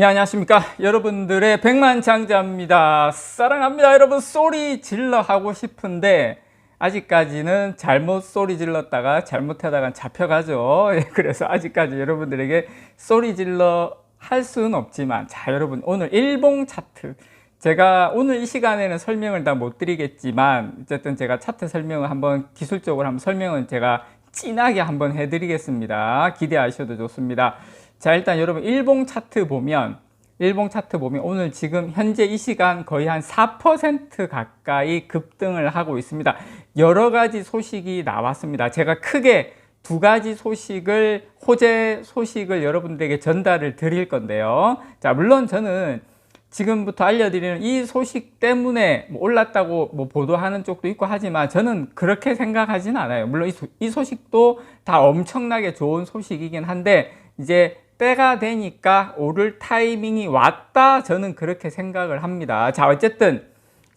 네, 안녕하십니까. 여러분들의 백만장자입니다. 사랑합니다. 여러분, 소리 질러 하고 싶은데, 아직까지는 잘못 소리 질렀다가 잘못하다가 잡혀가죠. 예, 그래서 아직까지 여러분들에게 소리 질러 할 수는 없지만, 자, 여러분, 오늘 일봉 차트. 제가 오늘 이 시간에는 설명을 다 못 드리겠지만, 어쨌든 제가 차트 설명을 한번 기술적으로 한번 설명은 제가 진하게 한번 해드리겠습니다. 기대하셔도 좋습니다. 자, 일단 여러분 일봉 차트 보면 일봉 차트 보면 오늘 지금 현재 이 시간 거의 한 4% 가까이 급등을 하고 있습니다. 여러 가지 소식이 나왔습니다. 제가 크게 두 가지 소식을 호재 소식을 여러분들에게 전달을 드릴 건데요. 자, 물론 저는 지금부터 알려드리는 이 소식 때문에 뭐 올랐다고 뭐 보도하는 쪽도 있고 하지만 저는 그렇게 생각하지는 않아요. 물론 이, 소, 이 소식도 다 엄청나게 좋은 소식이긴 한데 이제 때가 되니까 오를 타이밍이 왔다 저는 그렇게 생각을 합니다. 자 어쨌든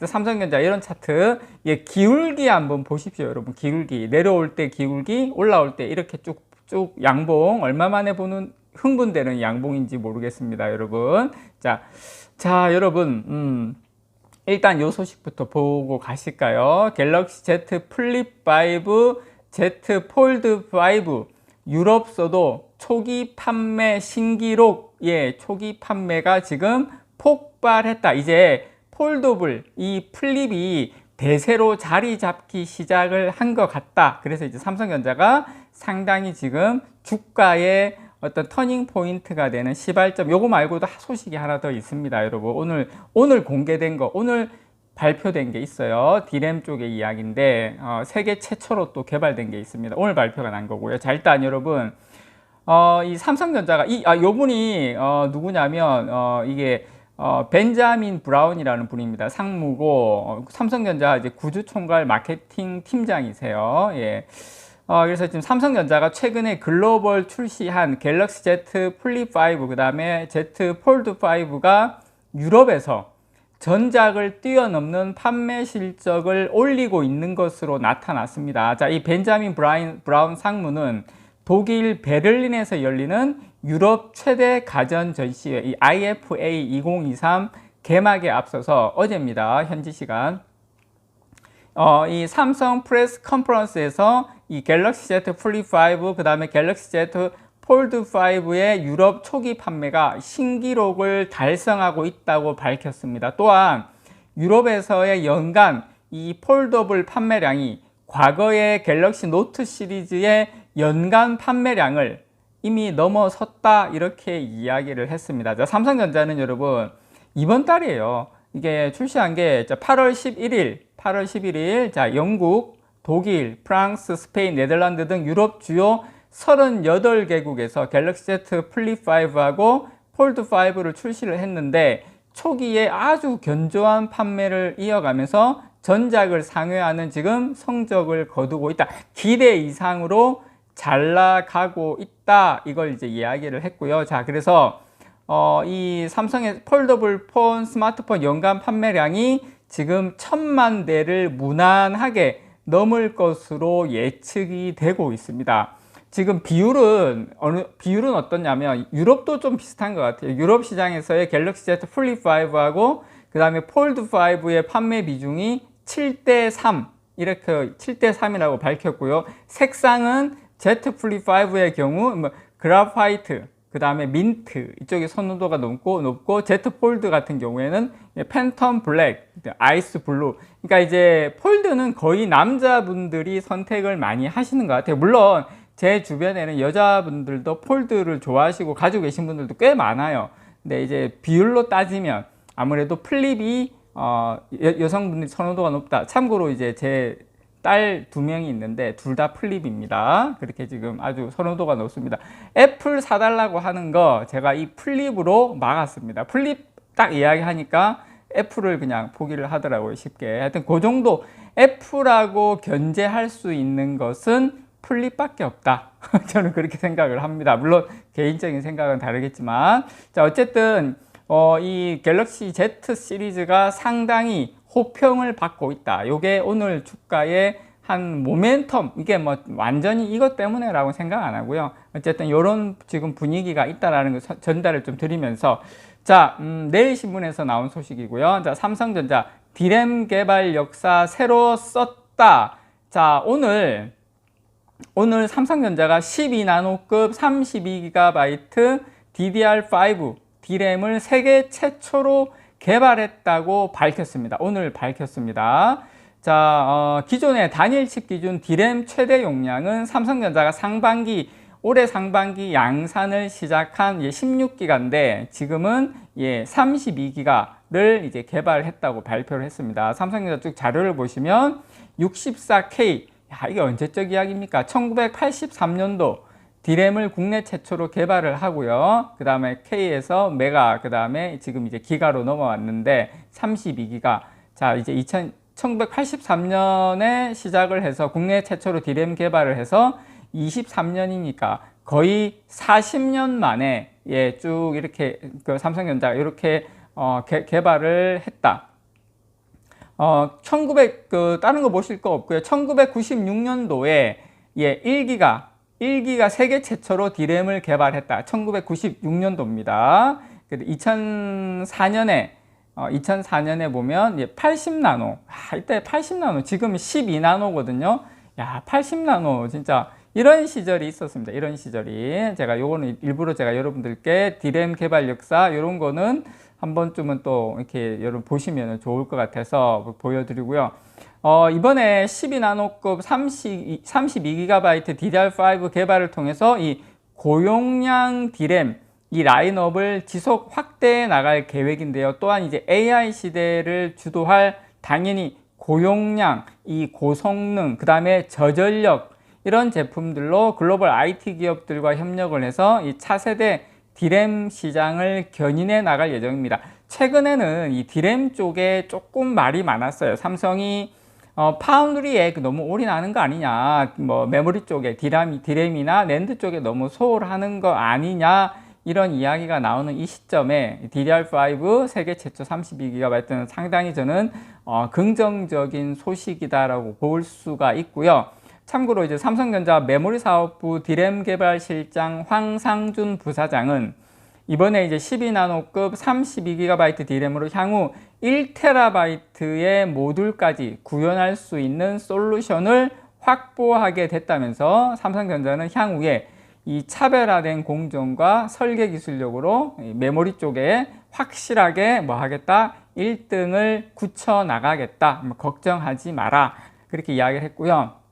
삼성전자 이런 차트 예, 기울기 한번 보십시오 여러분. 기울기. 내려올 때 기울기 올라올 때 이렇게 쭉쭉 양봉 얼마 만에 보는 흥분되는 양봉인지 모르겠습니다 여러분. 자, 자 여러분 음, 일단 요 소식부터 보고 가실까요? 갤럭시 Z 플립 5 Z 폴드 5 유럽서도 초기 판매 신기록 예 초기 판매가 지금 폭발했다. 이제 폴더블 이 플립이 대세로 자리 잡기 시작을 한 것 같다. 그래서 이제 삼성전자가 상당히 지금 주가의 어떤 터닝 포인트가 되는 시발점. 요거 말고도 소식이 하나 더 있습니다 여러분. 오늘 오늘 공개된 거. 오늘 발표된 게 있어요. 디램 쪽의 이야기인데 어, 세계 최초로 또 개발된 게 있습니다. 오늘 발표가 난 거고요. 자 일단 여러분 어, 이 삼성전자가 이 아, 요분이 어, 누구냐면 어, 이게 어, 벤자민 브라운이라는 분입니다. 상무고 어, 삼성전자 이제 구주총괄 마케팅 팀장이세요. 예. 어, 그래서 지금 삼성전자가 최근에 글로벌 출시한 갤럭시 Z 플립 5 그 다음에 Z 폴드 5가 유럽에서 전작을 뛰어넘는 판매 실적을 올리고 있는 것으로 나타났습니다. 자, 이 벤자민 브라인, 브라운 상무는 독일 베를린에서 열리는 유럽 최대 가전 전시회 이 IFA 2023 개막에 앞서서 어제입니다. 현지 시간. 어, 이 삼성 프레스 컨퍼런스에서 이 갤럭시 Z 플립 5, 그 다음에 갤럭시 Z 폴드 5의 유럽 초기 판매가 신기록을 달성하고 있다고 밝혔습니다. 또한 유럽에서의 연간 이 폴더블 판매량이 과거의 갤럭시 노트 시리즈의 연간 판매량을 이미 넘어섰다 이렇게 이야기를 했습니다. 자, 삼성전자는 여러분 이번 달이에요. 이게 출시한 게 8월 11일, 8월 11일 자 영국, 독일, 프랑스, 스페인, 네덜란드 등 유럽 주요 38개국에서 갤럭시 Z 플립 5하고 폴드 5를 출시를 했는데 초기에 아주 견조한 판매를 이어가면서 전작을 상회하는 지금 성적을 거두고 있다. 기대 이상으로 잘 나가고 있다. 이걸 이제 이야기를 했고요. 자, 그래서 어, 이 삼성의 폴더블 폰 스마트폰 연간 판매량이 지금 천만 대를 무난하게 넘을 것으로 예측이 되고 있습니다. 지금 비율은 어느 비율은 어떻냐면 유럽도 좀 비슷한 것 같아요. 유럽 시장에서의 갤럭시 Z 플립 5하고 그 다음에 폴드 5의 판매 비중이 7대 3 이렇게 7대 3이라고 밝혔고요. 색상은 Z 플립 5의 경우 뭐 그라파이트 그 다음에 민트 이쪽에 선호도가 높고 높고 Z 폴드 같은 경우에는 팬텀 블랙, 아이스 블루. 그러니까 이제 폴드는 거의 남자분들이 선택을 많이 하시는 것 같아요. 물론 제 주변에는 여자분들도 폴드를 좋아하시고 가지고 계신 분들도 꽤 많아요. 근데 이제 비율로 따지면 아무래도 플립이 어, 여, 성분들 선호도가 높다. 참고로 이제 제 딸 두 명이 있는데 둘 다 플립입니다. 그렇게 지금 아주 선호도가 높습니다. 애플 사달라고 하는 거 제가 이 플립으로 막았습니다. 플립 딱 이야기하니까 애플을 그냥 포기를 하더라고요. 쉽게. 하여튼 그 정도 애플하고 견제할 수 있는 것은 플립밖에 없다. 저는 그렇게 생각을 합니다. 물론 개인적인 생각은 다르겠지만 자 어쨌든 어, 이 갤럭시 Z 시리즈가 상당히 호평을 받고 있다. 이게 오늘 주가의 한 모멘텀 이게 뭐 완전히 이것 때문에 라고 생각 안 하고요. 어쨌든 이런 지금 분위기가 있다라는 걸 서- 전달을 좀 드리면서 자 음, 내일 신문에서 나온 소식이고요. 자 삼성전자 디램 개발 역사 새로 썼다. 자 오늘 오늘 삼성전자가 12나노급 32GB DDR5 D램을 세계 최초로 개발했다고 밝혔습니다. 오늘 밝혔습니다. 자, 어, 기존의 단일 칩 기준 D램 최대 용량은 삼성전자가 상반기 올해 상반기 양산을 시작한 16기가인데 지금은 예, 32기가를 이제 개발했다고 발표를 했습니다. 삼성전자 쭉 자료를 보시면 64K 야, 이게 언제적 이야기입니까? 1983년도 디램을 국내 최초로 개발을 하고요. 그 다음에 K에서 메가, 그 다음에 지금 이제 기가로 넘어왔는데 32기가. 자, 이제 2000, 1983년에 시작을 해서 국내 최초로 디램 개발을 해서 23년이니까 거의 40년 만에 예, 쭉 이렇게 그 삼성전자가 이렇게 어, 개, 개발을 했다. 어, 1900, 그, 다른 거 보실 거 없고요. 1996년도에, 예, 1기가, 1기가 세계 최초로 디램을 개발했다. 1996년도입니다. 2004년에, 어, 2004년에 보면, 예, 80나노. 아, 이때 80나노. 지금 12나노거든요. 야, 80나노. 진짜, 이런 시절이 있었습니다. 이런 시절이. 제가 요거는 일부러 제가 여러분들께 디램 개발 역사, 이런 거는 한 번쯤은 또 이렇게 여러분 보시면 좋을 것 같아서 보여드리고요. 어, 이번에 12나노급 30, 32GB DDR5 개발을 통해서 이 고용량 디램 이 라인업을 지속 확대해 나갈 계획인데요. 또한 이제 AI 시대를 주도할 당연히 고용량, 이 고성능, 그 다음에 저전력 이런 제품들로 글로벌 IT 기업들과 협력을 해서 이 차세대 디램 시장을 견인해 나갈 예정입니다. 최근에는 이 디램 쪽에 조금 말이 많았어요. 삼성이 어, 파운드리에 너무 올인하는 거 아니냐, 뭐 메모리 쪽에 디램, 디램이나 랜드 쪽에 너무 소홀하는 거 아니냐 이런 이야기가 나오는 이 시점에 DDR5 세계 최초 32GB는 상당히 저는 어, 긍정적인 소식이다라고 볼 수가 있고요. 참고로 이제 삼성전자 메모리 사업부 디램 개발 실장 황상준 부사장은 이번에 이제 12나노급 32GB 디램으로 향후 1TB의 모듈까지 구현할 수 있는 솔루션을 확보하게 됐다면서 삼성전자는 향후에 이 차별화된 공정과 설계 기술력으로 메모리 쪽에 확실하게 뭐 하겠다 1등을 굳혀 나가겠다 뭐 걱정하지 마라 그렇게 이야기를 했고요.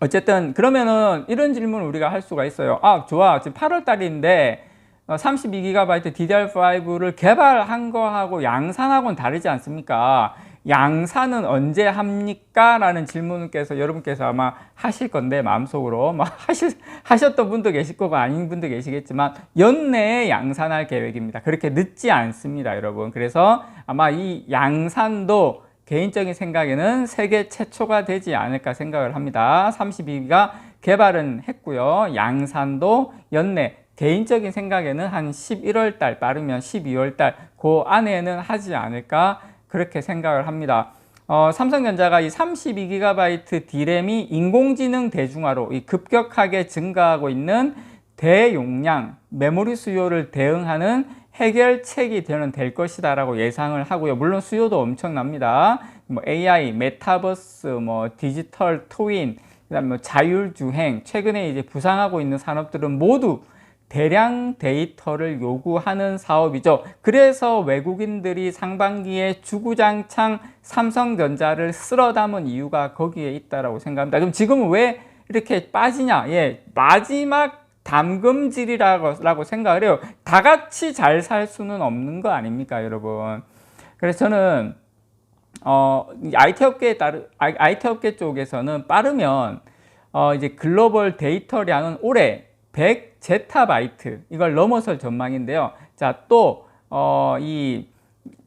어쨌든 그러면은 이런 질문을 우리가 할 수가 있어요. 아 좋아 지금 8월 달인데 32GB DDR5를 개발한 거하고 양산하고는 다르지 않습니까? 양산은 언제 합니까? 라는 질문께서 여러분께서 아마 하실 건데 마음속으로 막 하실, 하셨던 분도 계실 거고 아닌 분도 계시겠지만 연내에 양산할 계획입니다. 그렇게 늦지 않습니다, 여러분. 그래서 아마 이 양산도 개인적인 생각에는 세계 최초가 되지 않을까 생각을 합니다. 32기가 개발은 했고요. 양산도 연내 개인적인 생각에는 한 11월 달 빠르면 12월 달 그 안에는 하지 않을까 그렇게 생각을 합니다. 어, 삼성전자가 이 32GB D램이 인공지능 대중화로 이 급격하게 증가하고 있는 대용량 메모리 수요를 대응하는 해결책이 되는 될 것이다라고 예상을 하고요. 물론 수요도 엄청납니다. 뭐 AI, 메타버스, 뭐 디지털 트윈, 그다음에 뭐 자율주행, 최근에 이제 부상하고 있는 산업들은 모두 대량 데이터를 요구하는 사업이죠. 그래서 외국인들이 상반기에 주구장창 삼성전자를 쓸어 담은 이유가 거기에 있다라고 생각합니다. 그럼 지금은 왜 이렇게 빠지냐? 예, 마지막 담금질이라고 생각을 해요. 다 같이 잘 살 수는 없는 거 아닙니까, 여러분? 그래서 저는 어, IT 업계에 따르 IT 업계 쪽에서는 빠르면 어, 이제 글로벌 데이터량은 올해 100 제타바이트 이걸 넘어설 전망인데요. 자, 또, 어, 이,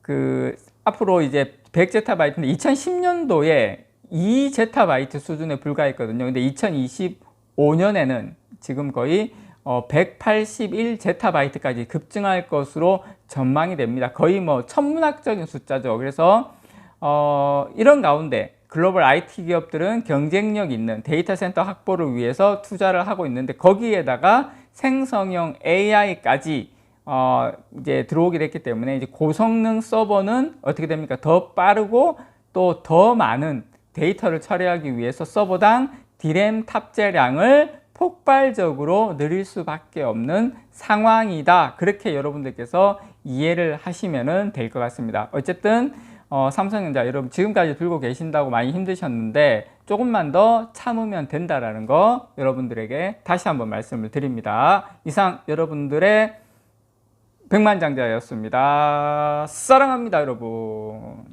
그, 앞으로 이제 100 제타바이트인데 2010년도에 2 제타바이트 수준에 불과했거든요. 근데 2025년에는 지금 거의 어, 181 제타바이트까지 급증할 것으로 전망이 됩니다. 거의 뭐 천문학적인 숫자죠. 그래서 어, 이런 가운데 글로벌 IT 기업들은 경쟁력 있는 데이터 센터 확보를 위해서 투자를 하고 있는데 거기에다가 생성형 AI까지 어 이제 들어오게 됐기 때문에 이제 고성능 서버는 어떻게 됩니까? 더 빠르고 또 더 많은 데이터를 처리하기 위해서 서버당 디램 탑재량을 폭발적으로 늘릴 수밖에 없는 상황이다. 그렇게 여러분들께서 이해를 하시면 될 것 같습니다. 어쨌든 어, 삼성전자 여러분 지금까지 들고 계신다고 많이 힘드셨는데 조금만 더 참으면 된다라는 거 여러분들에게 다시 한번 말씀을 드립니다. 이상 여러분들의 백만장자였습니다. 사랑합니다, 여러분.